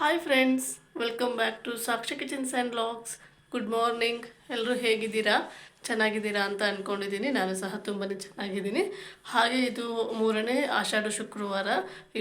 Hi friends welcome back to Sakshi kitchens and vlogs good morning ಎಲ್ಲರೂ ಹೇಗಿದ್ದೀರಾ? ಚೆನ್ನಾಗಿದ್ದೀರಾ ಅಂತ ಅಂದ್ಕೊಂಡಿದ್ದೀನಿ ನಾನು ಸಹ ತುಂಬಾ ಚೆನ್ನಾಗಿದ್ದೀನಿ. ಹಾಗೆ ಇದು ಮೂರನೇ ಆಷಾಢ ಶುಕ್ರವಾರ.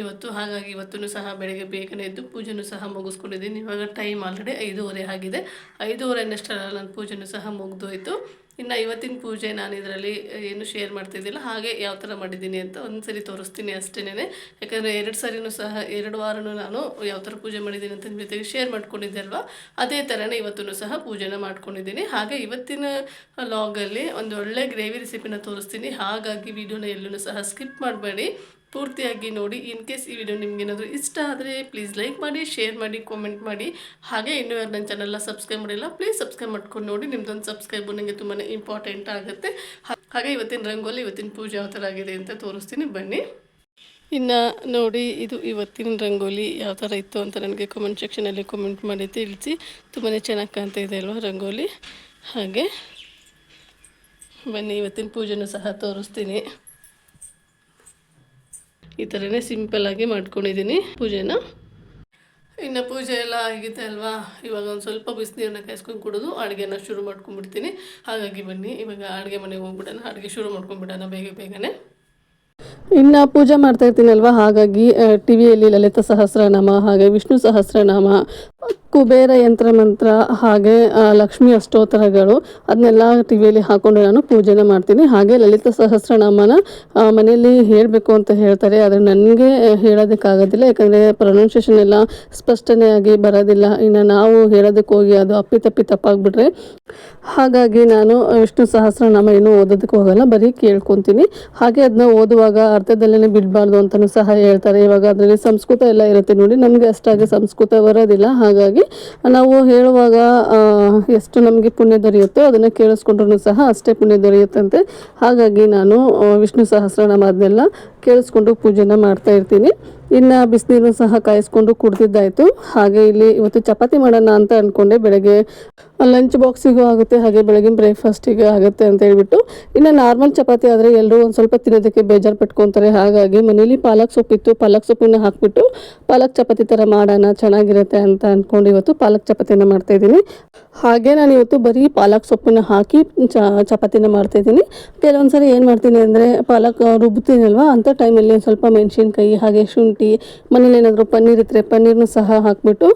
ಇವತ್ತು ಹಾಗಾಗಿ ಇವತ್ತೂ ಸಹ ಬೆಳಗ್ಗೆ ಬೇಗನೆ ಎದ್ದು ಪೂಜೆನೂ ಸಹ ಮುಗಿಸ್ಕೊಂಡಿದ್ದೀನಿ. ಇವಾಗ ಟೈಮ್ ಆಲ್ರೆಡಿ ಐದೂವರೆ ಆಗಿದೆ. ಐದೂವರೆ ಅನ್ನಷ್ಟರಲ್ಲಿ ನನ್ನ ಪೂಜೆನೂ ಸಹ ಮುಗಿದೋಯ್ತು. ಇನ್ನು ಇವತ್ತಿನ ಪೂಜೆ ನಾನು ಇದರಲ್ಲಿ ಏನು ಶೇರ್ ಮಾಡ್ತಿದ್ದಿಲ್ಲ. ಹಾಗೆ ಯಾವ ಥರ ಮಾಡಿದ್ದೀನಿ ಅಂತ ಒಂದು ಸರಿ ತೋರಿಸ್ತೀನಿ ಅಷ್ಟೇನೆ ಯಾಕಂದರೆ ಎರಡು ಸರಿನೂ ಸಹ, ಎರಡು ವಾರನೂ ನಾನು ಯಾವ ಥರ ಪೂಜೆ ಮಾಡಿದ್ದೀನಿ ಅಂತ ನಿಮ್ಮ ಜೊತೆಗೆ ಶೇರ್ ಮಾಡ್ಕೊಂಡಿದ್ದೆ ಅಲ್ವಾ? ಅದೇ ಥರನೇ ಇವತ್ತೂ ಸಹ ಪೂಜೆನ ಮಾಡ್ಕೊಂಡಿದ್ದೀನಿ. ಹಾಗೆ ಇವತ್ತಿನ ಲಾಗಲ್ಲಿ ಒಂದು ಒಳ್ಳೆ ಗ್ರೇವಿ ರೆಸಿಪಿನ ತೋರಿಸ್ತೀನಿ. ಹಾಗಾಗಿ ವಿಡಿಯೋನ ಎಲ್ಲೂ ಸಹ ಸ್ಕಿಪ್ ಮಾಡಬೇಡಿ. ಪೂರ್ತಿಯಾಗಿ ನೋಡಿ, ಇನ್ ಕೇಸ್ ಈ ವಿಡಿಯೋ ನಿಮ್ಗೆ ಏನಾದರೂ ಇಷ್ಟ ಆದರೆ ಪ್ಲೀಸ್ ಲೈಕ್ ಮಾಡಿ ಶೇರ್ ಮಾಡಿ ಕಾಮೆಂಟ್ ಮಾಡಿ. ಹಾಗೆ ಇನ್ನೂ ಯಾರು ನನ್ನ ಚಾನಲ್ನ ಸಬ್ಸ್ಕ್ರೈಬ್ ಮಾಡಿಲ್ಲ ಪ್ಲೀಸ್ ಸಬ್ಸ್ಕ್ರೈಬ್ ಮಾಡ್ಕೊಂಡು ನೋಡಿ. ನಿಮ್ದೊಂದು ಸಬ್ಸ್ಕ್ರೈಬು ನನಗೆ ತುಂಬಾ ಇಂಪಾರ್ಟೆಂಟ್ ಆಗುತ್ತೆ. ಹಾಗೆ ಇವತ್ತಿನ ರಂಗೋಲಿ, ಇವತ್ತಿನ ಪೂಜೆ ಯಾವ ಥರ ಆಗಿದೆ ಅಂತ ತೋರಿಸ್ತೀನಿ. ಬನ್ನಿ. ಇನ್ನು ನೋಡಿ, ಇದು ಇವತ್ತಿನ ರಂಗೋಲಿ ಯಾವ ಥರ ಇತ್ತು ಅಂತ ನನಗೆ ಕಮೆಂಟ್ ಸೆಕ್ಷನಲ್ಲಿ ಕಮೆಂಟ್ ಮಾಡಿ ತಿಳಿಸಿ. ತುಂಬಾ ಚೆನ್ನಾಗಿ ಕಾಣ್ತಾ ಇದೆ ಅಲ್ವಾ ರಂಗೋಲಿ? ಹಾಗೆ. ಬನ್ನಿ, ಇವತ್ತಿನ ಪೂಜೆನೂ ಸಹ ತೋರಿಸ್ತೀನಿ. ಈ ಥರನೇ ಸಿಂಪಲ್ಲಾಗಿ ಮಾಡ್ಕೊಂಡಿದ್ದೀನಿ ಪೂಜೆನ. ಇನ್ನು ಪೂಜೆ ಎಲ್ಲ ಆಗಿದೆ ಅಲ್ವಾ? ಇವಾಗ ಒಂದು ಸ್ವಲ್ಪ ಬಿಸಿನೀರನ್ನ ಕಾಯಿಸ್ಕೊಂಡು ಕುಡಿದು ಅಡುಗೆನ ಶುರು ಮಾಡ್ಕೊಂಡ್ಬಿಡ್ತೀನಿ. ಹಾಗಾಗಿ ಬನ್ನಿ, ಇವಾಗ ಅಡುಗೆ ಮನೆಗೆ ಹೋಗ್ಬಿಡೋಣ. ಅಡುಗೆ ಶುರು ಮಾಡ್ಕೊಂಡ್ಬಿಡೋಣ ಬೇಗ ಬೇಗನೆ. ಇನ್ನು ಪೂಜೆ ಮಾಡ್ತಾ ಇರ್ತೀನಲ್ವ? ಹಾಗಾಗಿ ಟಿ ವಿಯಲ್ಲಿ ಲಲಿತ ಸಹಸ್ರನಾಮ, ಹಾಗೆ ವಿಷ್ಣು ಸಹಸ್ರನಾಮ ಕುಬೇರ ಯಂತ್ರ ಮಂತ್ರ ಹಾಗೆ ಲಕ್ಷ್ಮಿ ಅಷ್ಟೋತ್ತರಗಳು ಅದನ್ನೆಲ್ಲ ಟಿ ವಿಯಲ್ಲಿ ಹಾಕೊಂಡು ನಾನು ಪೂಜೆನ ಮಾಡ್ತೀನಿ. ಹಾಗೆ ಲಲಿತ ಸಹಸ್ರನಾಮನ ಮನೆಯಲ್ಲಿ ಹೇಳಬೇಕು ಅಂತ ಹೇಳ್ತಾರೆ. ಆದರೆ ನನಗೆ ಹೇಳೋದಕ್ಕಾಗೋದಿಲ್ಲ. ಯಾಕಂದರೆ ಪ್ರೊನೌನ್ಸಿಯೇಷನ್ ಎಲ್ಲ ಸ್ಪಷ್ಟನೆಯಾಗಿ ಬರೋದಿಲ್ಲ. ಇನ್ನು ನಾವು ಹೇಳೋದಕ್ಕೆ ಹೋಗಿ ಅದು ಅಪ್ಪಿತಪ್ಪಿ ತಪ್ಪಾಗ್ಬಿಟ್ರೆ. ಹಾಗಾಗಿ ನಾನು ವಿಷ್ಣು ಸಹಸ್ರನಾಮ ಏನೂ ಓದೋದಕ್ಕೆ ಹೋಗಲ್ಲ. ಬರೀ ಕೇಳ್ಕೊತೀನಿ. ಹಾಗೆ ಅದನ್ನ ಓದುವಾಗ ಅರ್ಥದಲ್ಲೇ ಬಿಡಬಾರ್ದು ಅಂತಲೂ ಸಹ ಹೇಳ್ತಾರೆ. ಇವಾಗ ಅದರಲ್ಲಿ ಸಂಸ್ಕೃತ ಎಲ್ಲ ಇರುತ್ತೆ ನೋಡಿ. ನಮಗೆ ಅಷ್ಟಾಗಿ ಸಂಸ್ಕೃತ ಬರೋದಿಲ್ಲ. ಹಾಗಾಗಿ ನಾವು ಹೇಳುವಾಗ ಎಷ್ಟು ನಮಗೆ ಪುಣ್ಯ ದೊರೆಯುತ್ತೋ ಅದನ್ನು ಕೇಳಿಸ್ಕೊಂಡ್ರೂ ಸಹ ಅಷ್ಟೇ ಪುಣ್ಯ ದೊರೆಯುತ್ತಂತೆ. ಹಾಗಾಗಿ ನಾನು ವಿಷ್ಣು ಸಹಸ್ರನಾಮ ಅದನ್ನೆಲ್ಲ ಕೇಳಿಸ್ಕೊಂಡು ಪೂಜೆನ ಮಾಡ್ತಾ ಇರ್ತೀನಿ. ಇನ್ನು ಬಿಸಿನೀರು ಸಹ ಕಾಯಿಸ್ಕೊಂಡು ಕುಡ್ದಿದ್ದಾಯಿತು. ಹಾಗೆ ಇಲ್ಲಿ ಇವತ್ತು ಚಪಾತಿ ಮಾಡೋಣ ಅಂತ ಅಂದ್ಕೊಂಡೆ ಬೆಳಗ್ಗೆ ಲಂಚ್ ಬಾಕ್ಸಿಗೂ ಆಗುತ್ತೆ, ಹಾಗೆ ಬೆಳಗಿನ ಬ್ರೇಕ್ಫಾಸ್ಟಿಗೆ ಆಗುತ್ತೆ ಅಂತ ಹೇಳ್ಬಿಟ್ಟು. ಇನ್ನು ನಾರ್ಮಲ್ ಚಪಾತಿ ಆದರೆ ಎಲ್ಲರೂ ಒಂದು ಸ್ವಲ್ಪ ತಿನ್ನೋದಕ್ಕೆ ಬೇಜಾರು ಪಟ್ಕೊತಾರೆ. ಹಾಗಾಗಿ ಮನೇಲಿ ಪಾಲಕ್ ಸೊಪ್ಪಿತ್ತು ಪಾಲಕ್ ಸೊಪ್ಪನ್ನ ಹಾಕ್ಬಿಟ್ಟು ಪಾಲಕ್ ಚಪಾತಿ ಥರ ಮಾಡೋಣ, ಚೆನ್ನಾಗಿರುತ್ತೆ ಅಂತ ಅಂದ್ಕೊಂಡು ಇವತ್ತು ಪಾಲಕ್ ಚಪಾತಿನ ಮಾಡ್ತಾಯಿದ್ದೀನಿ ಹಾಗೆ ನಾನು ಇವತ್ತು ಬರೀ ಪಾಲಕ್ ಸೊಪ್ಪನ್ನ ಹಾಕಿ ಚಪಾತಿನ ಮಾಡ್ತಾಯಿದ್ದೀನಿ ಕೆಲವೊಂದು ಸರಿ ಏನು ಮಾಡ್ತೀನಿ ಅಂದರೆ ಪಾಲಕ್ ರುಬ್ತೀನಲ್ವ ಅಂಥ ಟೈಮಲ್ಲಿ ಒಂದು ಸ್ವಲ್ಪ ಮೆಣಸಿನ್ಕಾಯಿ, ಹಾಗೆ ಶುಂಠಿ ಮನೇಲಿ ಏನಾದರೂ ಪನ್ನೀರ್ ಇದ್ದರೆ ಪನ್ನೀರ್ನು ಸಹ ಹಾಕ್ಬಿಟ್ಟು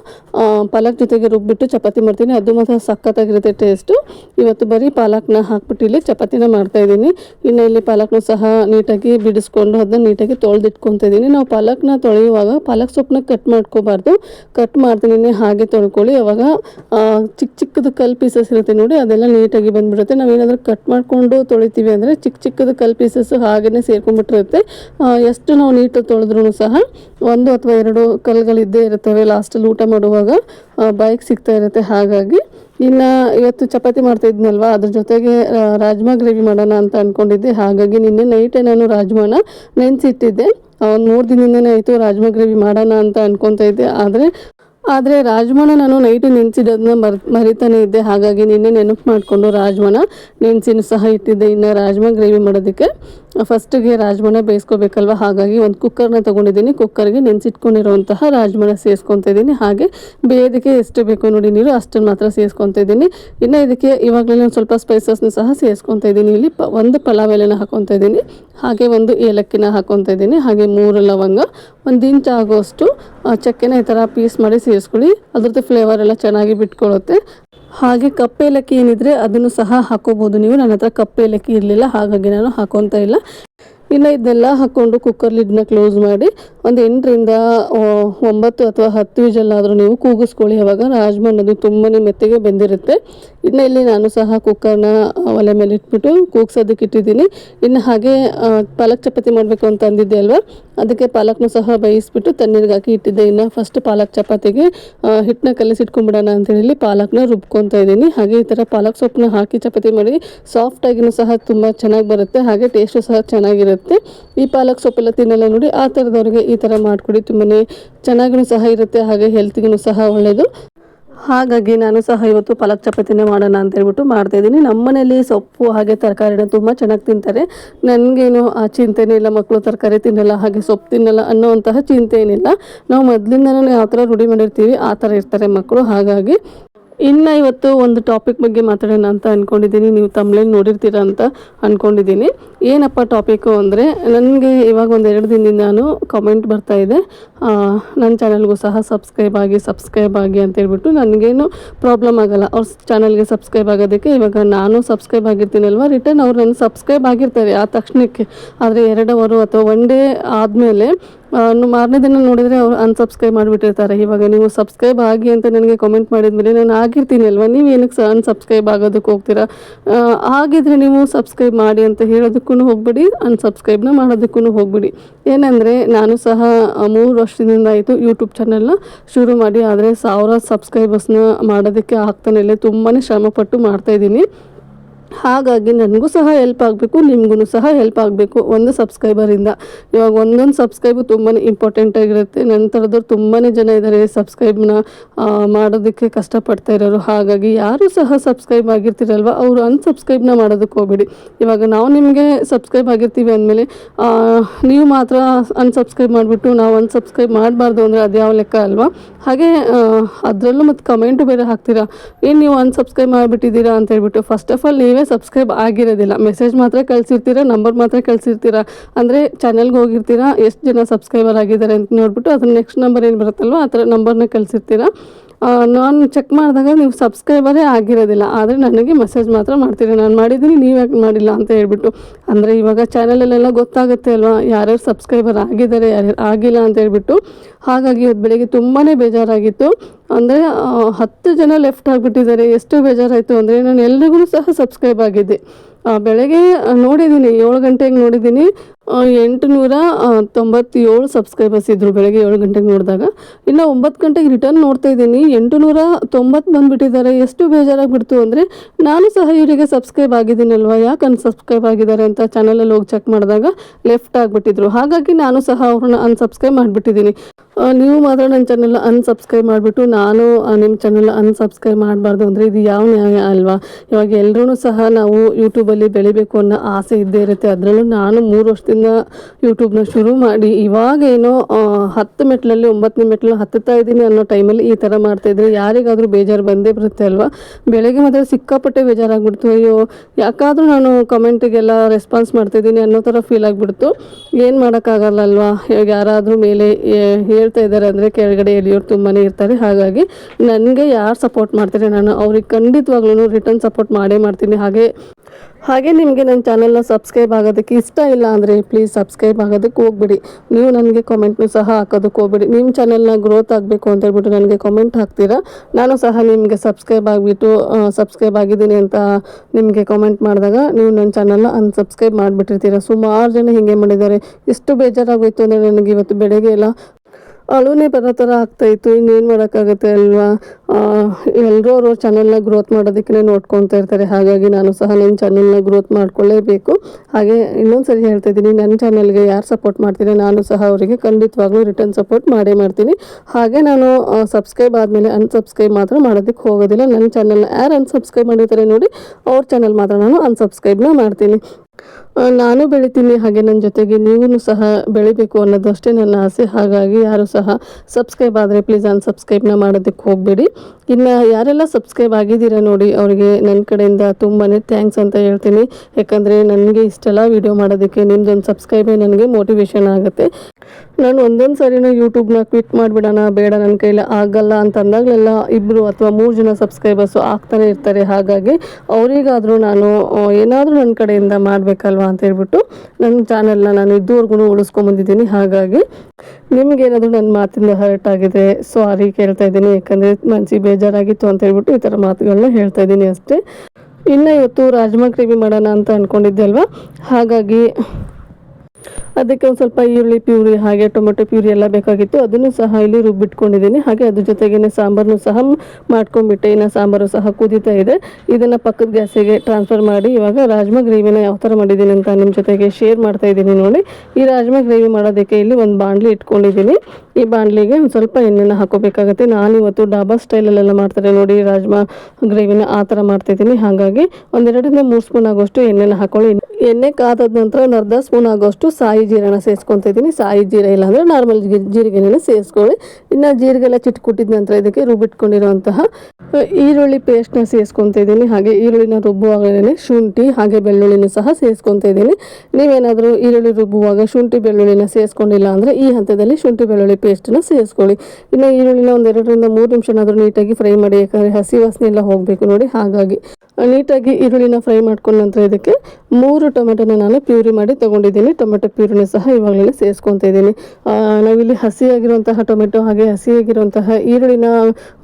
ಪಾಲಕ್ ಜೊತೆಗೆ ರುಬ್ಬಿಟ್ಟು ಚಪಾತಿ ಮಾಡ್ತೀನಿ. ಅದು ಮಾತ್ರ ಸಖತ್ತಾಗಿರುತ್ತೆ ಟೇಸ್ಟು ಇವತ್ತು ಬರೀ ಪಾಲಕ್ನ ಹಾಕ್ಬಿಟ್ಟು ಇಲ್ಲಿ ಚಪಾತಿನ ಮಾಡ್ತಾಯಿದ್ದೀನಿ ಇನ್ನು ಇಲ್ಲಿ ಪಾಲಕ್ನು ಸಹ ನೀಟಾಗಿ ಬಿಡಿಸ್ಕೊಂಡು ಅದನ್ನ ನೀಟಾಗಿ ತೊಳೆದಿಟ್ಕೊತಾ ಇದ್ದೀನಿ. ನಾವು ಪಾಲಕ್ನ ತೊಳೆಯುವಾಗ ಪಾಲಕ್ ಸೊಪ್ಪನ್ನ ಕಟ್ ಮಾಡ್ಕೋಬಾರ್ದು. ಕಟ್ ಮಾಡ್ತೀನಿ ಹಾಗೆ ತೊಳ್ಕೊಳ್ಳಿ. ಅವಾಗ ಚಿಕ್ಕ ಚಿಕ್ಕದು ಕಲ್ ಪೀಸಸ್ ಇರುತ್ತೆ ನೋಡಿ, ಅದೆಲ್ಲ ನೀಟಾಗಿ ಬಂದ್ಬಿಡುತ್ತೆ. ನಾವೇನಾದರೂ ಕಟ್ ಮಾಡಿಕೊಂಡು ತೊಳಿತೀವಿ ಅಂದರೆ ಚಿಕ್ಕ ಚಿಕ್ಕದು ಕಲ್ ಪೀಸಸ್ ಹಾಗೆಯೇ ಸೇರ್ಕೊಂಡ್ಬಿಟ್ಟಿರುತ್ತೆ. ಎಷ್ಟು ನಾವು ನೀಟಾಗಿ ತೊಳೆದ್ರೂ ಸಹ ಒಂದು ಅಥವಾ ಎರಡು ಕಲ್ಗಳಿದ್ದೇ ಇರ್ತವೆ ಲಾಸ್ಟಲ್ಲಿ ಊಟ ಮಾಡುವಾಗ ಬೈಕ್ ಸಿಗ್ತಾ ಇರುತ್ತೆ. ಹಾಗಾಗಿ, ಇನ್ನು ಇವತ್ತು ಚಪಾತಿ ಮಾಡ್ತಾ ಇದ್ನಲ್ವ? ಅದ್ರ ಜೊತೆಗೆ ರಾಜ್ಮಾ ಗ್ರೇವಿ ಮಾಡೋಣ ಅಂತ ಅಂದ್ಕೊಂಡಿದ್ದೆ ಹಾಗಾಗಿ ನಿನ್ನೆ ನೈಟೇ ನಾನು ರಾಜ್ಮಾನ ನೆನೆಸಿಟ್ಟಿದ್ದೆ. ಒಂದು ಮೂರು ದಿನದಿಂದನೇ ಆಯಿತು ರಾಜ್ಮಾ ಗ್ರೇವಿ ಮಾಡೋಣ ಅಂತ ಅಂದ್ಕೊತಾ ಇದ್ದೆ. ಆದರೆ ಆದರೆ ರಾಜ್ಮಾನ ನಾನು ನೈಟು ನೆನೆಸಿಡೋದನ್ನ ಮರ್, ಮರಿತಾನೆ ಇದ್ದೆ. ಹಾಗಾಗಿ ನಿನ್ನೆ ನೆನಪು ಮಾಡಿಕೊಂಡು ರಾಜ್ಮನ ನೆನೆಸಿನೂ ಸಹ ಇಟ್ಟಿದ್ದೆ. ಇನ್ನು ರಾಜ್ಮ ಗ್ರೇವಿ ಮಾಡೋದಕ್ಕೆ ಫಸ್ಟಿಗೆ ರಾಜ್ಮಾನ ಬೇಯಿಸ್ಕೋಬೇಕಲ್ವ? ಹಾಗಾಗಿ ಒಂದು ಕುಕ್ಕರ್ನ ತೊಗೊಂಡಿದ್ದೀನಿ. ಕುಕ್ಕರ್ಗೆ ನೆನೆಸಿಟ್ಕೊಂಡಿರುವಂತಹ ರಾಜ್ಮನ ಸೇರಿಸ್ಕೊತಾ ಇದ್ದೀನಿ. ಹಾಗೆ ಬೇಯೋದಕ್ಕೆ ಎಷ್ಟು ಬೇಕು ನೋಡಿ ನೀರು ಅಷ್ಟನ್ನು ಮಾತ್ರ ಸೇರಿಸ್ಕೊತಾ ಇದ್ದೀನಿ. ಇನ್ನು ಇದಕ್ಕೆ ಇವಾಗಲೇ ಒಂದು ಸ್ವಲ್ಪ ಸ್ಪೈಸಸ್ನ ಸಹ ಸೇರಿಸ್ಕೊತಾ ಇದ್ದೀನಿ. ಇಲ್ಲಿ ಪ, ಒಂದು ಪಲಾವ್ ಎಲೆನ ಹಾಕೊತಾ ಇದ್ದೀನಿ. ಹಾಗೆ ಒಂದು ಏಲಕ್ಕಿನ ಹಾಕೊತಾ ಇದ್ದೀನಿ. ಹಾಗೆ ಮೂರು ಲವಂಗ. ಒಂದು ಇಂಚ್ ಆಗೋಷ್ಟು ಚಕ್ಕೆನ ಈ ಥರ ಪೀಸ್ ಮಾಡಿ ಸೇರಿಸ್ಕೊಳ್ಳಿ. ಅದ್ರದ್ದು ಫ್ಲೇವರ್ ಎಲ್ಲ ಚೆನ್ನಾಗಿ ಬಿಟ್ಕೊಳ್ಳುತ್ತೆ ಹಾಗೆ ಕಪ್ಪೆ ಏಲಕ್ಕಿ ಏನಿದ್ರೆ ಅದನ್ನು ಸಹ ಹಾಕೋಬೋದು ನೀವು. ನನ್ನ ಹತ್ರ ಕಪ್ಪೆ ಏಲಕ್ಕಿ ಇರಲಿಲ್ಲ, ಹಾಗಾಗಿ ನಾನು ಹಾಕೋತ ಇಲ್ಲ. ಇನ್ನು ಇದನ್ನೆಲ್ಲ ಹಾಕ್ಕೊಂಡು ಕುಕ್ಕರ್ ಲಿಡ್ನ ಕ್ಲೋಸ್ ಮಾಡಿ ಒಂದು ಎಂಟರಿಂದ ಒಂಬತ್ತು ಅಥವಾ ಹತ್ತು ವಿಜಲ್ಲಾದರೂ ನೀವು ಕೂಗಿಸ್ಕೊಳ್ಳಿ. ಅವಾಗ ರಾಜ್ಮಾ ಅನ್ನೋದು ತುಂಬಾ ಮೆತ್ತಗೆ ಬೆಂದಿರುತ್ತೆ. ಇನ್ನು ಇಲ್ಲಿ ನಾನು ಸಹ ಕುಕ್ಕರ್ನ ಒಲೆ ಮೇಲೆ ಇಟ್ಬಿಟ್ಟು ಕೂಗ್ಸೋದಕ್ಕೆ ಇಟ್ಟಿದ್ದೀನಿ. ಇನ್ನು ಹಾಗೆ ಪಾಲಕ್ ಚಪಾತಿ ಮಾಡಬೇಕು ಅಂತ ಅಂದಿದ್ದೆ ಅಲ್ವಾ? ಅದಕ್ಕೆ ಪಾಲಕ್ನು ಸಹ ಬೇಯಿಸ್ಬಿಟ್ಟು ತಣ್ಣೀರಿಗೆ ಹಾಕಿ ಇಟ್ಟಿದ್ದೆ. ಇನ್ನು ಫಸ್ಟ್ ಪಾಲಕ್ ಚಪಾತಿಗೆ ಹಿಟ್ಟನ್ನ ಕಲಿಸಿಟ್ಕೊಂಡ್ಬಿಡೋಣ ಅಂತ ಹೇಳಿ ಪಾಲಕ್ನ ರುಬ್ಕೊತಾ ಇದ್ದೀನಿ. ಹಾಗೆ ಈ ಥರ ಪಾಲಕ್ ಸೊಪ್ಪನ್ನ ಹಾಕಿ ಚಪಾತಿ ಮಾಡಿ ಸಾಫ್ಟಾಗಿನೂ ಸಹ ತುಂಬ ಚೆನ್ನಾಗಿ ಬರುತ್ತೆ. ಹಾಗೆ ಟೇಸ್ಟು ಸಹ ಚೆನ್ನಾಗಿರುತ್ತೆ. ಈ ಪಾಲಕ್ ಸೊಪ್ಪೆಲ್ಲ ತಿನ್ನಲ್ಲ ನೋಡಿ ಆ ಥರದವ್ರಿಗೆ ಈ ಥರ ಮಾಡಿಕೊಡಿ. ತುಂಬನೇ ಚೆನ್ನಾಗೂ ಸಹ ಇರುತ್ತೆ, ಹಾಗೆ ಹೆಲ್ತ್ಗೂ ಸಹ ಒಳ್ಳೆಯದು ಹಾಗಾಗಿ ನಾನು ಸಹ ಇವತ್ತು ಪಾಲಕ್ ಚಪಾತಿನೇ ಮಾಡೋಣ ಅಂತ ಹೇಳ್ಬಿಟ್ಟು ಮಾಡ್ತಾಯಿದ್ದೀನಿ ನಮ್ಮ ಮನೇಲಿ ಸೊಪ್ಪು ಹಾಗೆ ತರಕಾರಿನ ತುಂಬ ಚೆನ್ನಾಗಿ ತಿಂತಾರೆ. ನನಗೇನು ಆ ಚಿಂತೆನೇ ಇಲ್ಲ ಮಕ್ಕಳು ತರಕಾರಿ ತಿನ್ನಲ್ಲ, ಹಾಗೆ ಸೊಪ್ಪು ತಿನ್ನಲ್ಲ ಅನ್ನೋವಂತಹ ಚಿಂತೆ ಏನಿಲ್ಲ ನಾವು ಮೊದಲಿಂದನೂ ಯಾವ ಥರ ರೂಢಿ ಮಾಡಿರ್ತೀವಿ, ಆ ಥರ ಇರ್ತಾರೆ ಮಕ್ಕಳು. ಹಾಗಾಗಿ ಇನ್ನು ಇವತ್ತು ಒಂದು ಟಾಪಿಕ್ ಬಗ್ಗೆ ಮಾತಾಡೋಣ ಅಂತ ಅಂದ್ಕೊಂಡಿದ್ದೀನಿ ನೀವು ತಮ್ಮಲ್ಲಿ ನೋಡಿರ್ತೀರ ಅಂತ ಅಂದ್ಕೊಂಡಿದ್ದೀನಿ ಏನಪ್ಪ ಟಾಪಿಕ್ಕು ಅಂದರೆ, ನನಗೆ ಇವಾಗ ಒಂದು ಎರಡು ದಿನದಿಂದ ನಾನು ಕಮೆಂಟ್ ಬರ್ತಾಯಿದೆ ನನ್ನ ಚಾನಲ್ಗೂ ಸಹ ಸಬ್ಸ್ಕ್ರೈಬ್ ಆಗಿ ಸಬ್ಸ್ಕ್ರೈಬ್ ಆಗಿ ಅಂತ ಹೇಳ್ಬಿಟ್ಟು ನನಗೇನು ಪ್ರಾಬ್ಲಮ್ ಆಗೋಲ್ಲ. ಅವ್ರ ಚಾನಲ್ಗೆ ಸಬ್ಸ್ಕ್ರೈಬ್ ಆಗೋದಕ್ಕೆ ಇವಾಗ ನಾನು ಸಬ್ಸ್ಕ್ರೈಬ್ ಆಗಿರ್ತೀನಲ್ವ? ರಿಟರ್ನ್ ಅವ್ರು ನನ್ನ ಸಬ್ಸ್ಕ್ರೈಬ್ ಆಗಿರ್ತಾರೆ ಆ ತಕ್ಷಣಕ್ಕೆ. ಆದರೆ ಎರಡು ಅವರು ಅಥವಾ ಒನ್ ಡೇ ಆದಮೇಲೆ ಮಾರನೇ ದಿನ ನೋಡಿದರೆ ಅವ್ರು ಅನ್ಸಬ್ಸ್ಕ್ರೈಬ್ ಮಾಡಿಬಿಟ್ಟಿರ್ತಾರೆ. ಇವಾಗ ನೀವು ಸಬ್ಸ್ಕ್ರೈಬ್ ಆಗಿ ಅಂತ ನನಗೆ ಕಮೆಂಟ್ ಮಾಡಿದ್ಮೇಲೆ ನಾನು ಆಗಿರ್ತೀನಿ ಅಲ್ವಾ? ನೀವು ಏನಕ್ಕೆ ಸ ಅನ್ಸಬ್ಸ್ಕ್ರೈಬ್ ಆಗೋದಕ್ಕೆ ಹೋಗ್ತೀರಾ? ಆಗಿದ್ರೆ ನೀವು ಸಬ್ಸ್ಕ್ರೈಬ್ ಮಾಡಿ ಅಂತ ಹೇಳೋದಕ್ಕೂ ಹೋಗ್ಬಿಡಿ ಅನ್ಸಬ್ಸ್ಕ್ರೈಬ್ನ ಮಾಡೋದಕ್ಕೂ ಹೋಗ್ಬಿಡಿ. ಏನಂದರೆ ನಾನು ಸಹ ಮೂರು ವರ್ಷದಿಂದ ಆಯಿತು ಯೂಟ್ಯೂಬ್ ಚಾನಲ್ನ ಶುರು ಮಾಡಿ, ಆದರೆ ಸಾವಿರ ಸಬ್ಸ್ಕ್ರೈಬರ್ಸ್ನ ಮಾಡೋದಕ್ಕೆ ಆಗ್ತಾನೆ ತುಂಬಾ ಶ್ರಮಪಟ್ಟು ಮಾಡ್ತಾಯಿದ್ದೀನಿ ಹಾಗಾಗಿ ನನಗೂ ಸಹ ಹೆಲ್ಪ್ ಆಗಬೇಕು ನಿಮಗೂ ಸಹ ಹೆಲ್ಪ್ ಆಗಬೇಕು ಒಂದು ಸಬ್ಸ್ಕ್ರೈಬರಿಂದ ಇವಾಗ ಒಂದೊಂದು ಸಬ್ಸ್ಕ್ರೈಬ್ ತುಂಬಾ ಇಂಪಾರ್ಟೆಂಟ್ ಆಗಿರುತ್ತೆ. ನನ್ನ ಥರದವ್ರು ತುಂಬಾ ಜನ ಇದ್ದಾರೆ ಸಬ್ಸ್ಕ್ರೈಬ್ನ ಮಾಡೋದಕ್ಕೆ ಕಷ್ಟಪಡ್ತಾ ಇರೋರು. ಹಾಗಾಗಿ ಯಾರು ಸಹ ಸಬ್ಸ್ಕ್ರೈಬ್ ಆಗಿರ್ತೀರಲ್ವ, ಅವರು ಅನ್ಸಬ್ಸ್ಕ್ರೈಬ್ನ ಮಾಡೋದಕ್ಕೆ ಹೋಗ್ಬೇಡಿ. ಇವಾಗ ನಾವು ನಿಮಗೆ ಸಬ್ಸ್ಕ್ರೈಬ್ ಆಗಿರ್ತೀವಿ ಅಂದಮೇಲೆ ನೀವು ಮಾತ್ರ ಅನ್ಸಬ್ಸ್ಕ್ರೈಬ್ ಮಾಡಿಬಿಟ್ಟು ನಾವು ಅನ್ಸಬ್ಸ್ಕ್ರೈಬ್ ಮಾಡಬಾರ್ದು ಅಂದರೆ ಅದು ಯಾವ ಲೆಕ್ಕ ಅಲ್ವಾ? ಹಾಗೆ ಅದರಲ್ಲೂ ಮತ್ತು ಕಮೆಂಟು ಬೇರೆ ಹಾಕ್ತೀರಾ? ಏನು ನೀವು ಅನ್ಸಬ್ಸ್ಕ್ರೈಬ್ ಮಾಡಿಬಿಟ್ಟಿದ್ದೀರಾ ಅಂತ ಹೇಳ್ಬಿಟ್ಟು ಫಸ್ಟ್ ಆಫ್ ಆಲ್ ನೀವೇ ಸಬ್ಸ್ಕ್ರೈಬ್ ಆಗಿರೋದಿಲ್ಲ. ಮೆಸೇಜ್ ಮಾತ್ರ ಕಳಿಸಿರ್ತೀರಾ ನಂಬರ್ ಮಾತ್ರ ಕಳಿಸಿರ್ತೀರಾ? ಅಂದರೆ ಚಾನಲ್ಗೆ ಹೋಗಿರ್ತೀರಾ, ಎಷ್ಟು ಜನ ಸಬ್ಸ್ಕ್ರೈಬರ್ ಆಗಿದ್ದಾರೆ ಅಂತ ನೋಡ್ಬಿಟ್ಟು ಅದ್ರ ನೆಕ್ಸ್ಟ್ ನಂಬರ್ ಏನು ಬರುತ್ತಲ್ವ, ಆ ಥರ ನಂಬರ್ನ ಕಳಿಸಿರ್ತೀರಾ? ನಾನು ಚೆಕ್ ಮಾಡಿದಾಗ ನೀವು ಸಬ್ಸ್ಕ್ರೈಬರೇ ಆಗಿರೋದಿಲ್ಲ. ಆದರೆ ನನಗೆ ಮೆಸೇಜ್ ಮಾತ್ರ ಮಾಡ್ತೀರಿ. ನಾನು ಮಾಡಿದ್ದೀನಿ, ನೀವು ಯಾಕೆ ಮಾಡಿಲ್ಲ ಅಂತ ಹೇಳ್ಬಿಟ್ಟು. ಅಂದರೆ ಇವಾಗ ಚಾನಲಲ್ಲೆಲ್ಲ ಗೊತ್ತಾಗುತ್ತೆ ಅಲ್ವಾ, ಯಾರ್ಯಾರು ಸಬ್ಸ್ಕ್ರೈಬರ್ ಆಗಿದ್ದಾರೆ, ಯಾರ್ಯಾರು ಆಗಿಲ್ಲ ಅಂತ ಹೇಳ್ಬಿಟ್ಟು. ಹಾಗಾಗಿ ಇವತ್ತು ಬೆಳಗ್ಗೆ ತುಂಬಾ ಬೇಜಾರಾಗಿತ್ತು. ಅಂದರೆ ಹತ್ತು ಜನ ಲೆಫ್ಟ್ ಆಗಿಬಿಟ್ಟಿದ್ದಾರೆ. ಎಷ್ಟು ಬೇಜಾರಾಯಿತು ಅಂದರೆ ನಾನು ಎಲ್ರಿಗೂ ಸಹ ಸಬ್ಸ್ಕ್ರೈಬ್ ಆಗಿದ್ದೆ. ಬೆಳಗ್ಗೆ ನೋಡಿದ್ದೀನಿ, ಏಳು ಗಂಟೆಗೆ ನೋಡಿದ್ದೀನಿ. ಎಂಟು ನೂರ ತೊಂಬತ್ತೇಳು ಸಬ್ಸ್ಕ್ರೈಬರ್ಸ್ ಇದ್ದರು ಬೆಳಗ್ಗೆ ಏಳು ಗಂಟೆಗೆ ನೋಡಿದಾಗ. ಇನ್ನು ಒಂಬತ್ತು ಗಂಟೆಗೆ ರಿಟರ್ನ್ ನೋಡ್ತಾ ಇದ್ದೀನಿ. ಎಂಟು ನೂರ ತೊಂಬತ್ತು ಬಂದುಬಿಟ್ಟಿದ್ದಾರೆ. ಎಷ್ಟು ಬೇಜಾರಾಗ್ಬಿಡ್ತು ಅಂದರೆ, ನಾನು ಸಹ ಇವರಿಗೆ ಸಬ್ಸ್ಕ್ರೈಬ್ ಆಗಿದ್ದೀನಲ್ವ? ಯಾಕೆ ಅನ್ಸಬ್ಸ್ಕ್ರೈಬ್ ಆಗಿದ್ದಾರೆ ಅಂತ ಚಾನಲಲ್ಲಿ ಹೋಗಿ ಚೆಕ್ ಮಾಡಿದಾಗ ಲೆಫ್ಟ್ ಆಗಿಬಿಟ್ಟಿದ್ರು. ಹಾಗಾಗಿ ನಾನು ಸಹ ಅವ್ರನ್ನ ಅನ್ಸಬ್ಸ್ಕ್ರೈಬ್ ಮಾಡಿಬಿಟ್ಟಿದ್ದೀನಿ. ನೀವು ಮಾತ್ರ ನನ್ನ ಚಾನಲ್ ಅನ್ಸಬ್ಸ್ಕ್ರೈಬ್ ಮಾಡಿಬಿಟ್ಟು, ನಾನು ನಿಮ್ಮ ಚಾನಲ್ ಅನ್ಸಬ್ಸ್ಕ್ರೈಬ್ ಮಾಡಬಾರ್ದು ಅಂದರೆ ಇದು ಯಾವ ನ್ಯಾಯ ಅಲ್ವಾ? ಇವಾಗ ಎಲ್ಲರೂ ಸಹ ನಾವು ಯೂಟ್ಯೂಬಲ್ಲಿ ಬೆಳಿಬೇಕು ಅನ್ನೋ ಆಸೆ ಇದ್ದೇ ಇರುತ್ತೆ. ಅದರಲ್ಲೂ ನಾನು ಮೂರು ವರ್ಷದಿಂದ ಯೂಟ್ಯೂಬ್ನ ಶುರು ಮಾಡಿ ಇವಾಗೇನೋ ಏನೋ ಹತ್ತು ಮೆಟ್ಲಲ್ಲಿ ಒಂಬತ್ತನೇ ಮೆಟ್ಲಲ್ಲಿ ಹತ್ತುತ್ತಾ ಇದ್ದೀನಿ ಅನ್ನೋ ಟೈಮಲ್ಲಿ ಈ ಥರ ಮಾಡ್ತಾಯಿದ್ರೆ ಯಾರಿಗಾದರೂ ಬೇಜಾರು ಬಂದೇ ಬರುತ್ತೆ ಅಲ್ವಾ? ಬೆಳಗ್ಗೆ ಮಾತ್ರ ಸಿಕ್ಕಾಪಟ್ಟೆ ಬೇಜಾರಾಗ್ಬಿಡ್ತು. ಅಯ್ಯೋ, ಯಾಕಾದರೂ ನಾನು ಕಮೆಂಟಿಗೆಲ್ಲ ರೆಸ್ಪಾನ್ಸ್ ಮಾಡ್ತಿದ್ದೀನಿ ಅನ್ನೋ ಥರ ಫೀಲ್ ಆಗಿಬಿಡ್ತು. ಏನು ಮಾಡೋಕ್ಕಾಗಲ್ಲ ಅಲ್ವಾ? ಇವಾಗ ಯಾರಾದರೂ ಮೇಲೆ ಹೇಳ್ತಾ ಇದ್ದಾರೆ ಅಂದರೆ ಕೆಳಗಡೆ ಎಲಿಯೋರು ತುಂಬಾ ಇರ್ತಾರೆ. ಹಾಗಾಗಿ ನನಗೆ ಯಾರು ಸಪೋರ್ಟ್ ಮಾಡ್ತಾರೆ? ನಾನು ಅವ್ರಿಗೆ ಖಂಡಿತವಾಗ್ಲೂ ರಿಟರ್ನ್ ಸಪೋರ್ಟ್ ಮಾಡೇ ಮಾಡ್ತೀನಿ. ಹಾಗೆ ಹಾಗೆ ನಿಮಗೆ ನನ್ನ ಚಾನಲ್ನ ಸಬ್ಸ್ಕ್ರೈಬ್ ಆಗೋದಕ್ಕೆ ಇಷ್ಟ ಇಲ್ಲ ಅಂದರೆ ಪ್ಲೀಸ್ ಸಬ್ಸ್ಕ್ರೈಬ್ ಆಗೋದಕ್ಕೆ ಹೋಗ್ಬಿಡಿ. ನೀವು ನನಗೆ ಕಾಮೆಂಟ್ನು ಸಹ ಹಾಕೋದಕ್ಕೆ ಹೋಗ್ಬಿಡಿ. ನಿಮ್ಮ ಚಾನಲ್ನ ಗ್ರೋತ್ ಆಗಬೇಕು ಅಂತ ಹೇಳ್ಬಿಟ್ಟು ನನಗೆ ಕಾಮೆಂಟ್ ಹಾಕ್ತೀರಾ? ನಾನು ಸಹ ನಿಮಗೆ ಸಬ್ಸ್ಕ್ರೈಬ್ ಆಗಿಬಿಟ್ಟು ಸಬ್ಸ್ಕ್ರೈಬ್ ಆಗಿದ್ದೀನಿ ಅಂತ ನಿಮಗೆ ಕಾಮೆಂಟ್ ಮಾಡಿದಾಗ ನೀವು ನನ್ನ ಚಾನಲ್ನ ಅನ್ಸಬ್ಸ್ಕ್ರೈಬ್ ಮಾಡಿಬಿಟ್ಟಿರ್ತೀರ? ಸುಮಾರು ಜನ ಹೀಗೆ ಮಾಡಿದ್ದಾರೆ. ಎಷ್ಟು ಬೇಜಾರಾಗೋಯ್ತು ಅಂದರೆ ನನಗೆ ಇವತ್ತು ಬೆಳಗ್ಗೆ ಎಲ್ಲ ಅಳುನೇ ಬರೋ ಥರ ಆಗ್ತಾಯಿತ್ತು ಇನ್ನೇನು ಮಾಡೋಕ್ಕಾಗುತ್ತೆ ಅಲ್ವಾ? ಎಲ್ಲರೂ ಅವರು ಚಾನಲ್ನ ಗ್ರೋತ್ ಮಾಡೋದಕ್ಕೆ ನೋಡ್ಕೊತಾ ಇರ್ತಾರೆ, ಹಾಗಾಗಿ ನಾನು ಸಹ ನನ್ನ ಚಾನಲ್ನ ಗ್ರೋತ್ ಮಾಡ್ಕೊಳ್ಳೇಬೇಕು. ಹಾಗೆ ಇನ್ನೊಂದು ಸರಿ ಹೇಳ್ತಾ ಇದ್ದೀನಿ ನನ್ನ ಚಾನಲ್ಗೆ ಯಾರು ಸಪೋರ್ಟ್ ಮಾಡ್ತೀನಿ ನಾನು ಸಹ ಅವರಿಗೆ ಖಂಡಿತವಾಗ್ಲೂ ರಿಟರ್ನ್ ಸಪೋರ್ಟ್ ಮಾಡೇ ಮಾಡ್ತೀನಿ. ಹಾಗೆ ನಾನು ಸಬ್ಸ್ಕ್ರೈಬ್ ಆದಮೇಲೆ ಅನ್ಸಬ್ಸ್ಕ್ರೈಬ್ ಮಾತ್ರ ಮಾಡೋದಕ್ಕೆ ಹೋಗೋದಿಲ್ಲ. ನನ್ನ ಚಾನಲ್ನ ಯಾರು ಅನ್ಸಬ್ಸ್ಕ್ರೈಬ್ ಮಾಡಿರ್ತಾರೆ ನೋಡಿ, ಅವ್ರ ಚಾನಲ್ ಮಾತ್ರ ನಾನು ಅನ್ಸಬ್ಸ್ಕ್ರೈಬ್ನ ಮಾಡ್ತೀನಿ. ನಾನು ಬೆಳಿತೀನಿ ಹಾಗೆ ನನ್ನ ಜೊತೆಗೆ ನೀವೂ ಸಹ ಬೆಳಿಬೇಕು ಅನ್ನೋದು ಅಷ್ಟೇ ನನ್ನ ಆಸೆ. ಹಾಗಾಗಿ ಯಾರು ಸಹ ಸಬ್ಸ್ಕ್ರೈಬ್ ಆದರೆ ಪ್ಲೀಸ್ ಅನ್ಸಬ್ಸ್ಕ್ರೈಬ್ನ ಮಾಡೋದಕ್ಕೆ ಹೋಗಬೇಡಿ. ಇನ್ನು ಯಾರೆಲ್ಲ ಸಬ್ಸ್ಕ್ರೈಬ್ ಆಗಿದ್ದೀರಾ ನೋಡಿ, ಅವರಿಗೆ ನನ್ನ ಕಡೆಯಿಂದ ತುಂಬಾ ಥ್ಯಾಂಕ್ಸ್ ಅಂತ ಹೇಳ್ತೀನಿ. ಯಾಕಂದರೆ ನನಗೆ ಇಷ್ಟೆಲ್ಲ ವೀಡಿಯೋ ಮಾಡೋದಕ್ಕೆ ನಿಮ್ದೊಂದು ಸಬ್ಸ್ಕ್ರೈಬೇ ನನಗೆ ಮೋಟಿವೇಶನ್ ಆಗುತ್ತೆ. ನಾನು ಒಂದೊಂದು ಸಾರಿನೂ ಯೂಟ್ಯೂಬ್ನ ಕ್ವಿಟ್ ಮಾಡಿಬಿಡೋಣ, ಬೇಡ ನನ್ನ ಕೈಲಿ ಆಗಲ್ಲ ಅಂತ ಅಂದಾಗಲೆಲ್ಲ ಇಬ್ಬರು ಅಥವಾ ಮೂರು ಜನ ಸಬ್ಸ್ಕ್ರೈಬರ್ಸು ಆಗ್ತಾನೆ ಇರ್ತಾರೆ. ಹಾಗಾಗಿ ಅವರಿಗಾದರೂ ನಾನು ಏನಾದರೂ ನನ್ನ ಕಡೆಯಿಂದ ಮಾಡಬೇಕಲ್ವಾ ಅಂತ ಹೇಳ್ಬಿಟ್ಟು ನನ್ನ ಚಾನೆಲ್ನ ನಾನು ಇದುವರೆಗೂ ಉಳಿಸ್ಕೊಂಬಂದಿದ್ದೀನಿ ಹಾಗಾಗಿ ನಿಮಗೇನಾದರೂ ನನ್ನ ಮಾತಿಂದ ಹರ್ಟ್ ಆಗಿದೆ ಸಾರಿ ಕೇಳ್ತಾ ಇದ್ದೀನಿ. ಯಾಕಂದರೆ ಮನಸ್ಸಿಗೆ ಬೇಜಾರಾಗಿತ್ತು ಅಂತ ಹೇಳ್ಬಿಟ್ಟು ಈ ಥರ ಮಾತುಗಳನ್ನ ಹೇಳ್ತಾ ಇದ್ದೀನಿ ಅಷ್ಟೇ. ಇನ್ನು ಇವತ್ತು ರಾಜ್ಮಾ ಗ್ರೇವಿ ಮಾಡೋಣ ಅಂತ ಅಂದ್ಕೊಂಡಿದ್ದೆ ಅಲ್ವಾ? ಹಾಗಾಗಿ ಅದಕ್ಕೆ ಒಂದು ಸ್ವಲ್ಪ ಈರುಳ್ಳಿ, ಪ್ಯೂರಿ, ಹಾಗೆ ಟೊಮೆಟೊ, ಪ್ಯೂರಿ ಎಲ್ಲ ಬೇಕಾಗಿತ್ತು. ಅದನ್ನು ಸಹ ಇಲ್ಲಿ ರುಬ್ಬಿಟ್ಕೊಂಡಿದ್ದೀನಿ. ಹಾಗೆ ಅದ್ರ ಜೊತೆಗೇನೆ ಸಾಂಬಾರ್ನು ಸಹ ಮಾಡ್ಕೊಂಡ್ಬಿಟ್ಟೆ ಇನ್ನು ಸಾಂಬಾರು ಸಹ ಕುದೀತಾ ಇದೆ. ಇದನ್ನು ಪಕ್ಕದ ಗ್ಯಾಸಿಗೆ ಟ್ರಾನ್ಸ್ಫರ್ ಮಾಡಿ ಇವಾಗ ರಾಜ್ಮಾ ಗ್ರೇವಿನ ಯಾವ ಥರ ಮಾಡಿದ್ದೀನಿ ಅಂತ ನಿಮ್ಮ ಜೊತೆಗೆ ಶೇರ್ ಮಾಡ್ತಾ ಇದ್ದೀನಿ ನೋಡಿ. ಈ ರಾಜ್ಮಾ ಗ್ರೇವಿ ಮಾಡೋದಕ್ಕೆ ಇಲ್ಲಿ ಒಂದು ಬಾಣಲಿ ಇಟ್ಕೊಂಡಿದ್ದೀನಿ. ಈ ಬಾಣಲಿಗೆ ಒಂದು ಸ್ವಲ್ಪ ಎಣ್ಣೆನ ಹಾಕೋಬೇಕಾಗುತ್ತೆ. ನಾನು ಇವತ್ತು ಡಾಬಾ ಸ್ಟೈಲಲ್ಲೆಲ್ಲ ಮಾಡ್ತಾರೆ ನೋಡಿ, ರಾಜ್ಮಾ ಗ್ರೇವಿನ ಆ ಥರ ಮಾಡ್ತಿದ್ದೀನಿ ಹಾಗಾಗಿ ಒಂದೆರಡರಿಂದ ಮೂರು ಸ್ಪೂನ್ ಆಗೋಷ್ಟು ಎಣ್ಣೆನ ಹಾಕೊಳ್ಳಿ. ಎಣ್ಣೆ ಕಾದಾದ ನಂತರ ಒಂದು ಅರ್ಧ ಸ್ಪೂನ್ ಆಗೋಷ್ಟು ಸಾಯಿ ಜೀರನ ಸೇರಿಸ್ಕೊತಾ ಇದ್ದೀನಿ. ಸಾಯಿ ಜೀರ ಇಲ್ಲ ಅಂದರೆ ನಾರ್ಮಲ್ ಜೀರಿಗೆನೇ ಸೇರಿಸ್ಕೊಳ್ಳಿ. ಇನ್ನು ಜೀರಿಗೆ ಎಲ್ಲ ಚಿಟ್ಕುಟ್ಟಿದ ನಂತರ ಇದಕ್ಕೆ ರುಬ್ಬಿಟ್ಕೊಂಡಿರುವಂತಹ ಈರುಳ್ಳಿ ಪೇಸ್ಟ್ನ ಸೇರಿಸ್ಕೊತಾ ಇದ್ದೀನಿ. ಹಾಗೆ ಈರುಳ್ಳಿನ ರುಬ್ಬುವಾಗಲೇ ಶುಂಠಿ, ಹಾಗೆ ಬೆಳ್ಳುಳ್ಳಿನ ಸಹ ಸೇರಿಸ್ಕೊತಾ ಇದ್ದೀನಿ. ನೀವೇನಾದರೂ ಈರುಳ್ಳಿ ರುಬ್ಬುವಾಗ ಶುಂಠಿ, ಬೆಳ್ಳುಳ್ಳಿನ ಸೇರಿಸ್ಕೊಂಡಿಲ್ಲ ಅಂದರೆ ಈ ಹಂತದಲ್ಲಿ ಶುಂಠಿ, ಬೆಳ್ಳುಳ್ಳಿ ಪೇಸ್ಟನ್ನು ಸೇರಿಸ್ಕೊಳ್ಳಿ. ಇನ್ನು ಈರುಳ್ಳಿನ ಒಂದು ಎರಡರಿಂದ ಮೂರು ನಿಮಿಷನಾದರೂ ನೀಟಾಗಿ ಫ್ರೈ ಮಾಡಿ, ಯಾಕಂದರೆ ಹಸಿ ವಾಸನೆ ಎಲ್ಲ ಹೋಗಬೇಕು ನೋಡಿ. ಹಾಗಾಗಿ ನೀಟಾಗಿ ಈರುಳ್ಳಿನ ಫ್ರೈ ಮಾಡ್ಕೊಂಡ ನಂತರ ಇದಕ್ಕೆ ಮೂರು ಟೊಮೆಟೊನ ನಾನು ಪ್ಯೂರಿ ಮಾಡಿ ತೊಗೊಂಡಿದ್ದೀನಿ. ಟೊಮೆಟೊ ಪ್ಯೂರಿನ ಸಹ ಇವಾಗಲೇ ಸೇರಿಸ್ಕೊತಾ ಇದ್ದೀನಿ. ನಾವಿಲ್ಲಿ ಹಸಿಯಾಗಿರುವಂತಹ ಟೊಮೆಟೊ ಹಾಗೆ ಹಸಿಯಾಗಿರುವಂತಹ ಈರುಳ್ಳಿನ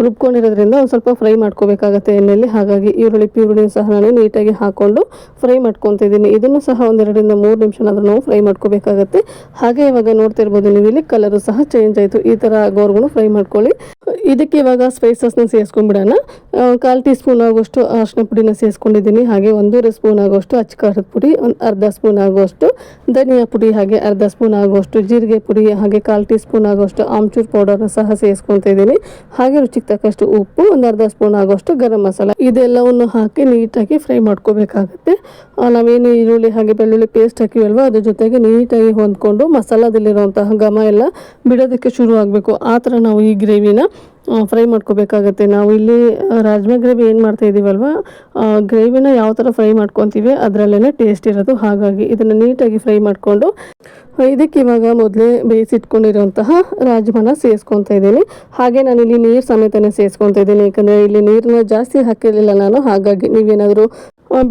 ರುಬ್ಕೊಂಡಿರೋದ್ರಿಂದ ಒಂದು ಸ್ವಲ್ಪ ಫ್ರೈ ಮಾಡ್ಕೋಬೇಕಾಗತ್ತೆ ಎಣ್ಣೆಯಲ್ಲಿ ಹಾಗಾಗಿ ಈರುಳ್ಳಿ ಪೀರುಳ್ಳಿನ ಸಹ ನಾನು ನೀಟಾಗಿ ಹಾಕ್ಕೊಂಡು ಫ್ರೈ ಮಾಡ್ಕೊತಾ ಇದ್ದೀನಿ. ಇದನ್ನು ಸಹ ಒಂದೆರಡರಿಂದ ಮೂರು ನಿಮಿಷನಾದರೂ ನಾವು ಫ್ರೈ ಮಾಡ್ಕೋಬೇಕಾಗತ್ತೆ. ಹಾಗೆ ಇವಾಗ ನೋಡ್ತಾ ಇರ್ಬೋದು ನೀವು ಇಲ್ಲಿ ಕಲರು ಸಹ ಚೇಂಜ್ ಆಯಿತು. ಈ ಥರ ಗೋರ್ಗಳು ಫ್ರೈ ಮಾಡ್ಕೊಳ್ಳಿ. ಇದಕ್ಕೆ ಇವಾಗ ಸ್ಪೈಸಸ್ನ ಸೇರಿಸ್ಕೊಂಡ್ಬಿಡೋಣ. ಕಾಲು ಟೀ ಸ್ಪೂನ್ ಆಗೋಷ್ಟು ಅರಿಶಿನ ಪುಡಿನ ಸೇರಿಸ್ಕೊಂಡಿದ್ದೀನಿ. ಹಾಗೆ ಒಂದೂವರೆ ಸ್ಪೂನ್ ಆಗೋಷ್ಟು ಅಚ್ಚ ಖಾರದ ಪುಡಿ, ಒಂದು ಅರ್ಧ ಸ್ಪೂನ್ ಆಗುವಷ್ಟು ಧನಿಯಾ ಪುಡಿ ಹಾಗೆ ಅರ್ಧ ಸ್ಪೂನ್ ಆಗುವಷ್ಟು ಜೀರಿಗೆ ಪುಡಿ, ಹಾಗೆ ಕಾಲು ಟೀ ಸ್ಪೂನ್ ಆಗುವಷ್ಟು ಆಮ್ಚೂರ್ ಪೌಡರ್ನ ಸಹ ಸೇರಿಸ್ಕೊತಾ ಇದ್ದೀನಿ. ಹಾಗೆ ರುಚಿಗೆ ತಕ್ಕಷ್ಟು ಉಪ್ಪು, ಒಂದು ಅರ್ಧ ಸ್ಪೂನ್ ಆಗುವಷ್ಟು ಗರಂ ಮಸಾಲ. ಇದೆಲ್ಲವನ್ನು ಹಾಕಿ ನೀಟಾಗಿ ಫ್ರೈ ಮಾಡ್ಕೋಬೇಕಾಗುತ್ತೆ. ನಾವೇನು ಈರುಳ್ಳಿ ಹಾಗೆ ಬೆಳ್ಳುಳ್ಳಿ ಪೇಸ್ಟ್ ಹಾಕಿವಲ್ವ, ಅದ್ರ ಜೊತೆಗೆ ನೀಟಾಗಿ ಹೊಂದ್ಕೊಂಡು ಮಸಾಲದಲ್ಲಿರುವಂತಹ ಘಮ ಎಲ್ಲ ಬಿಡೋದಕ್ಕೆ ಶುರು ಆಗಬೇಕು ಆ ಥರ ನಾವು ಈ ಗ್ರೇವಿನ ಫ್ರೈ ಮಾಡ್ಕೋಬೇಕಾಗತ್ತೆ. ನಾವು ಇಲ್ಲಿ ರಾಜ್ಮಾ ಗ್ರೇವಿ ಏನು ಮಾಡ್ತಾ ಇದ್ದೀವಲ್ವ ಗ್ರೇವಿನ ಯಾವ ಥರ ಫ್ರೈ ಮಾಡ್ಕೊತೀವಿ ಅದರಲ್ಲೇ ಟೇಸ್ಟ್ ಇರೋದು. ಹಾಗಾಗಿ ಇದನ್ನು ನೀಟಾಗಿ ಫ್ರೈ ಮಾಡಿಕೊಂಡು, ಇದಕ್ಕೆ ಇವಾಗ ಮೊದಲೇ ಬೇಯಿಸಿಟ್ಕೊಂಡಿರುವಂತಹ ರಾಜ್ಮಾನ ಸೇರಿಸ್ಕೊತಾ ಇದ್ದೀನಿ. ಹಾಗೆ ನಾನು ಇಲ್ಲಿ ನೀರು ಸಮೇತನೇ ಸೇರಿಸ್ಕೊತಾ ಇದ್ದೀನಿ. ಯಾಕಂದರೆ ಇಲ್ಲಿ ನೀರನ್ನ ಜಾಸ್ತಿ ಹಾಕಿರಲಿಲ್ಲ ನಾನು. ಹಾಗಾಗಿ ನೀವೇನಾದರೂ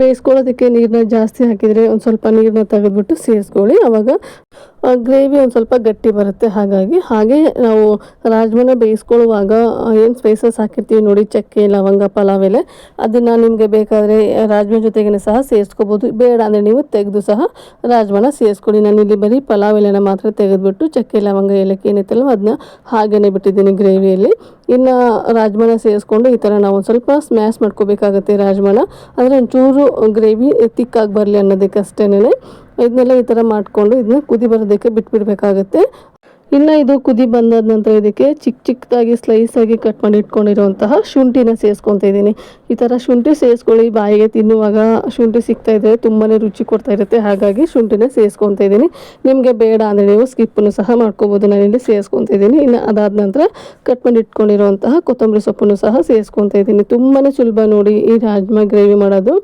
ಬೇಯಿಸ್ಕೊಳ್ಳೋದಕ್ಕೆ ನೀರನ್ನ ಜಾಸ್ತಿ ಹಾಕಿದರೆ ಒಂದು ಸ್ವಲ್ಪ ನೀರನ್ನ ತೆಗೆದ್ಬಿಟ್ಟು ಸೇರಿಸ್ಕೊಳ್ಳಿ. ಆವಾಗ ಗ್ರೇವಿ ಒಂದು ಸ್ವಲ್ಪ ಗಟ್ಟಿ ಬರುತ್ತೆ. ಹಾಗಾಗಿ, ಹಾಗೆ ನಾವು ರಾಜ್ಮನ ಬೇಯಿಸ್ಕೊಳ್ಳುವಾಗ ಏನು ಸ್ಪೈಸಸ್ ಹಾಕಿರ್ತೀವಿ ನೋಡಿ, ಚಕ್ಕೆ, ಲವಂಗ, ಪಲಾವ್ ಎಲೆ, ಅದನ್ನು ನಿಮಗೆ ಬೇಕಾದರೆ ರಾಜ್ಮನ ಜೊತೆಗೇ ಸಹ ಸೇರಿಸ್ಕೋಬೋದು. ಬೇಡ ಅಂದರೆ ನೀವು ತೆಗೆದು ಸಹ ರಾಜ್ಮನ ಸೇರಿಸ್ಕೊಳ್ಳಿ. ನಾನು ಇಲ್ಲಿ ಬರೀ ಪಲಾವ್ ಎಲೆನ ಮಾತ್ರ ತೆಗೆದುಬಿಟ್ಟು, ಚಕ್ಕೆ, ಲವಂಗ ಏಲಕ್ಕಿ ಏನೈತಲ್ವ ಅದನ್ನ ಹಾಗೇ ಬಿಟ್ಟಿದ್ದೀನಿ ಗ್ರೇವಿಯಲ್ಲಿ. ಇನ್ನು ರಾಜ್ಮನ ಸೇರಿಸ್ಕೊಂಡು ಈ ಥರ ನಾವು ಒಂದು ಸ್ವಲ್ಪ ಸ್ಮ್ಯಾಶ್ ಮಾಡ್ಕೋಬೇಕಾಗತ್ತೆ ರಾಜ್ಮನ. ಅಂದರೆ ಒಂಚೂರು ಗ್ರೇವಿ ತಿಕ್ಕಾಗಿ ಬರಲಿ ಅನ್ನೋದಕ್ಕೆ ಅಷ್ಟೇನೆ. ಇದನ್ನೆಲ್ಲ ಈ ಥರ ಮಾಡಿಕೊಂಡು ಇದನ್ನ ಕುದಿ ಬರೋದಕ್ಕೆ ಬಿಟ್ಬಿಡ್ಬೇಕಾಗತ್ತೆ. ಇನ್ನು ಇದು ಕುದಿ ಬಂದಾದ ನಂತರ ಇದಕ್ಕೆ ಚಿಕ್ಕ ಚಿಕ್ಕದಾಗಿ ಸ್ಲೈಸ್ ಆಗಿ ಕಟ್ ಮಾಡಿ ಇಟ್ಕೊಂಡಿರುವಂತಹ ಶುಂಠಿನ ಸೇರಿಸ್ಕೊತಾ ಇದ್ದೀನಿ. ಈ ಥರ ಶುಂಠಿ ಸೇರಿಸ್ಕೊಳ್ಳಿ ಬಾಯಿಗೆ ತಿನ್ನುವಾಗ ಶುಂಠಿ ಸಿಗ್ತಾ ಇದ್ದರೆ ತುಂಬಾ ರುಚಿ ಕೊಡ್ತಾ ಇರುತ್ತೆ. ಹಾಗಾಗಿ ಶುಂಠಿನ ಸೇರಿಸ್ಕೊತಾ ಇದ್ದೀನಿ. ನಿಮಗೆ ಬೇಡ ಅಂದರೆ ನೀವು ಸ್ಕಿಪ್ಪನ್ನು ಸಹ ಮಾಡ್ಕೋಬೋದು. ನಾನಿಲ್ಲಿ ಸೇರಿಸ್ಕೊತಾ ಇದ್ದೀನಿ. ಇನ್ನು ಅದಾದ ನಂತರ ಕಟ್ ಮಾಡಿ ಇಟ್ಕೊಂಡಿರುವಂತಹ ಕೊತ್ತಂಬರಿ ಸೊಪ್ಪನ್ನು ಸಹ ಸೇರಿಸ್ಕೊತಾ ಇದ್ದೀನಿ. ತುಂಬಾ ಸುಲಭ ನೋಡಿ ಈ ರಾಜ್ಮಾ ಗ್ರೇವಿ ಮಾಡೋದು.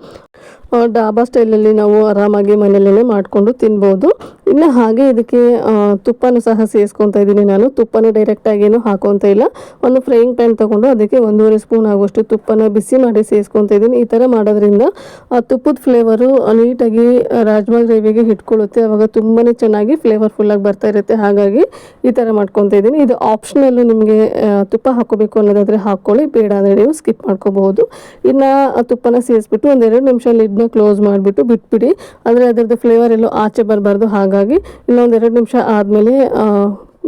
ಡಾಬಾ ಸ್ಟೈಲಲ್ಲಿ ನಾವು ಆರಾಮಾಗಿ ಮನೆಯಲ್ಲೇ ಮಾಡಿಕೊಂಡು ತಿನ್ಬೋದು. ಇನ್ನು ಹಾಗೆ ಇದಕ್ಕೆ ತುಪ್ಪನೂ ಸಹ ಸೇರಿಸ್ಕೊತಾ ಇದ್ದೀನಿ ನಾನು. ತುಪ್ಪನ ಡೈರೆಕ್ಟಾಗಿ ಏನು ಹಾಕೊತ ಇಲ್ಲ. ಒಂದು ಫ್ರೈಯಿಂಗ್ ಪ್ಯಾನ್ ತೊಗೊಂಡು ಅದಕ್ಕೆ ಒಂದೂವರೆ ಸ್ಪೂನ್ ಆಗುವಷ್ಟು ತುಪ್ಪನ ಬಿಸಿ ಮಾಡಿ ಸೇರಿಸ್ಕೊತಾ ಇದ್ದೀನಿ. ಈ ಥರ ಮಾಡೋದ್ರಿಂದ, ಆ, ತುಪ್ಪದ ಫ್ಲೇವರು ನೀಟಾಗಿ ರಾಜ್ಮಾ ಗ್ರೇವಿಗೆ ಇಟ್ಕೊಳ್ಳುತ್ತೆ ಆವಾಗ ತುಂಬಾ ಚೆನ್ನಾಗಿ ಫ್ಲೇವರ್ಫುಲ್ಲಾಗಿ ಬರ್ತಾ ಇರುತ್ತೆ. ಹಾಗಾಗಿ ಈ ಥರ ಮಾಡ್ಕೊತಾ ಇದ್ದೀನಿ. ಇದು ಆಪ್ಷನಲ್ಲು ನಿಮಗೆ ತುಪ್ಪ ಹಾಕೋಬೇಕು ಅನ್ನೋದಾದರೆ ಹಾಕ್ಕೊಳ್ಳಿ. ಬೇಡ ಅಂದರೆ ನೀವು ಸ್ಕಿಪ್ ಮಾಡ್ಕೋಬಹುದು. ಇನ್ನು ತುಪ್ಪನ ಸೇರಿಸ್ಬಿಟ್ಟು ಒಂದೆರಡು ನಿಮಿಷ ಲಿಡ್ನ ಕ್ಲೋಸ್ ಮಾಡಿಬಿಟ್ಟು ಬಿಟ್ಬಿಡಿ. ಅಂದರೆ ಅದರದ್ದು ಫ್ಲೇವರ್ ಎಲ್ಲೋ ಆಚೆ ಬರಬಾರ್ದು. ಹಾಗಾಗಿ ಇನ್ನೊಂದು ಎರಡು ನಿಮಿಷ ಆದಮೇಲೆ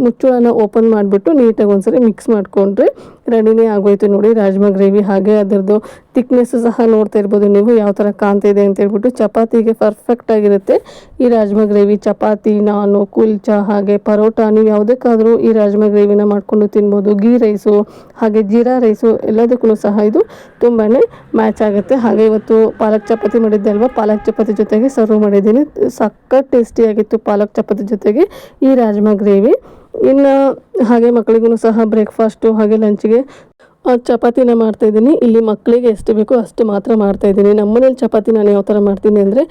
ಮುಚ್ಚಳನ ಓಪನ್ ಮಾಡಿಬಿಟ್ಟು ನೀಟಾಗಿ ಒಂದ್ಸರಿ ಮಿಕ್ಸ್ ಮಾಡಿಕೊಂಡ್ರೆ ರೆಡಿನೇ ಆಗೋಯ್ತು ನೋಡಿ. ರಾಜ್ಮಾ ಗ್ರೇವಿ ಹಾಗೆ ಅದರದ್ದು ತಿಕ್ನೆಸ್ ಸಹ ನೋಡ್ತಾ ಇರ್ಬೋದು ನೀವು. ಯಾವ ಥರ ಕಾಣ್ತಾ ಇದೆ ಅಂತ ಹೇಳ್ಬಿಟ್ಟು ಚಪಾತಿಗೆ ಪರ್ಫೆಕ್ಟ್ ಆಗಿರುತ್ತೆ. ಈ ರಾಜ್ಮಾ ಗ್ರೇವಿ ಚಪಾತಿ, ನಾನು, ಕುಲ್ಚಾ ಹಾಗೆ ಪರೋಟ ನೀವು ಯಾವುದಕ್ಕಾದರೂ ಈ ರಾಜ್ಮಾ ಗ್ರೇವಿನ ಮಾಡಿಕೊಂಡು ತಿನ್ಬೋದು. ಗೀ ರೈಸು ಹಾಗೆ ಜೀರಾ ರೈಸು ಎಲ್ಲದಕ್ಕೂ ಸಹ ಇದು ತುಂಬಾ ಮ್ಯಾಚ್ ಆಗುತ್ತೆ. ಹಾಗೆ ಇವತ್ತು ಪಾಲಕ್ ಚಪಾತಿ ಮಾಡಿದ್ದೆ ಅಲ್ವಾ? ಪಾಲಕ್ ಚಪಾತಿ ಜೊತೆಗೆ ಸರ್ವ್ ಮಾಡಿದ್ದೀನಿ. ಸಖತ್ ಟೇಸ್ಟಿಯಾಗಿತ್ತು ಪಾಲಕ್ ಚಪಾತಿ ಜೊತೆಗೆ ಈ ರಾಜ್ಮಾ ಗ್ರೇವಿ. ಇನ್ನು ಹಾಗೆ ಮಕ್ಕಳಿಗೂ ಸಹ ಬ್ರೇಕ್ಫಾಸ್ಟು ಹಾಗೆ ಲಂಚ್ಗೆ ಚಪಾತಿನ ಮಾಡ್ತಾಯಿದ್ದೀನಿ ಇಲ್ಲಿ ಮಕ್ಕಳಿಗೆ ಎಷ್ಟು ಬೇಕೋ ಅಷ್ಟು ಮಾತ್ರ ಮಾಡ್ತಾಯಿದ್ದೀನಿ ನಮ್ಮ ಮನೇಲಿ ಚಪಾತಿ ನಾನು ಯಾವ ಥರ ಮಾಡ್ತೀನಿ ಅಂದರೆ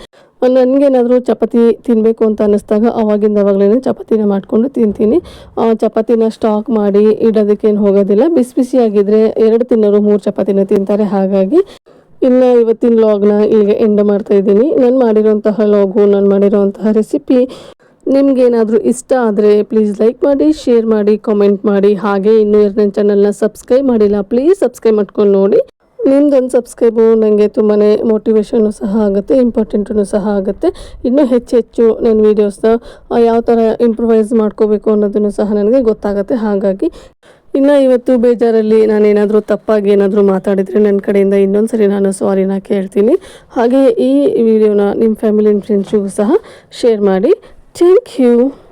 ನನಗೇನಾದರೂ ಚಪಾತಿ ತಿನ್ನಬೇಕು ಅಂತ ಅನ್ನಿಸ್ದಾಗ ಅವಾಗಿಂದ ಅವಾಗಲೇ ಚಪಾತಿನ ಮಾಡಿಕೊಂಡು ತಿಂತೀನಿ. ಚಪಾತಿನ ಸ್ಟಾಕ್ ಮಾಡಿ ಇಡೋದಕ್ಕೇನು ಹೋಗೋದಿಲ್ಲ. ಬಿಸಿ ಬಿಸಿಯಾಗಿದ್ದರೆ ಎರಡು ತಿನ್ನೋರು ಮೂರು ಚಪಾತಿನ ತಿಂತಾರೆ. ಹಾಗಾಗಿ ಇನ್ನು ಇವತ್ತಿನ ಲಾಗ್ನ ಇಲ್ಲಿಗೆ ಎಂಡ್ ಮಾಡ್ತಾ ಇದ್ದೀನಿ. ನಾನು ಮಾಡಿರೋಂತಹ ಲಾಗು ನಾನು ಮಾಡಿರೋಂತಹ ರೆಸಿಪಿ ನಿಮಗೇನಾದರೂ ಇಷ್ಟ ಆದರೆ ಪ್ಲೀಸ್ ಲೈಕ್ ಮಾಡಿ ಶೇರ್ ಮಾಡಿ ಕಾಮೆಂಟ್ ಮಾಡಿ. ಹಾಗೆ ಇನ್ನೂ ನನ್ನ ಚಾನಲ್ನ ಸಬ್ಸ್ಕ್ರೈಬ್ ಮಾಡಿಲ್ಲ ಪ್ಲೀಸ್ ಸಬ್ಸ್ಕ್ರೈಬ್ ಮಾಡ್ಕೊಂಡು ನೋಡಿ. ನಿಮ್ದೊಂದು ಸಬ್ಸ್ಕ್ರೈಬು ನನಗೆ ತುಂಬಾ ಮೋಟಿವೇಶನು ಸಹ ಆಗುತ್ತೆ ಇಂಪಾರ್ಟೆಂಟೂ ಸಹ ಆಗುತ್ತೆ. ಇನ್ನೂ ಹೆಚ್ಚು ಹೆಚ್ಚು ನನ್ನ ವೀಡಿಯೋಸ್ನ ಯಾವ ಥರ ಇಂಪ್ರೂವೈಸ್ ಮಾಡ್ಕೋಬೇಕು ಅನ್ನೋದನ್ನು ಸಹ ನನಗೆ ಗೊತ್ತಾಗುತ್ತೆ. ಹಾಗಾಗಿ ಇನ್ನು ಇವತ್ತು ಬೇಜಾರಲ್ಲಿ ನಾನು ಏನಾದರೂ ತಪ್ಪಾಗಿ ಏನಾದರೂ ಮಾತಾಡಿದರೆ ನನ್ನ ಕಡೆಯಿಂದ ಇನ್ನೊಂದು ಸರಿ ನಾನು ಸಾರಿನ ಕೇಳ್ತೀನಿ. ಹಾಗೆಯೇ ಈ ವಿಡಿಯೋನ ನಿಮ್ಮ ಫ್ಯಾಮಿಲಿ ಫ್ರೆಂಡ್ಸಿಗೂ ಸಹ ಶೇರ್ ಮಾಡಿ. Thank you.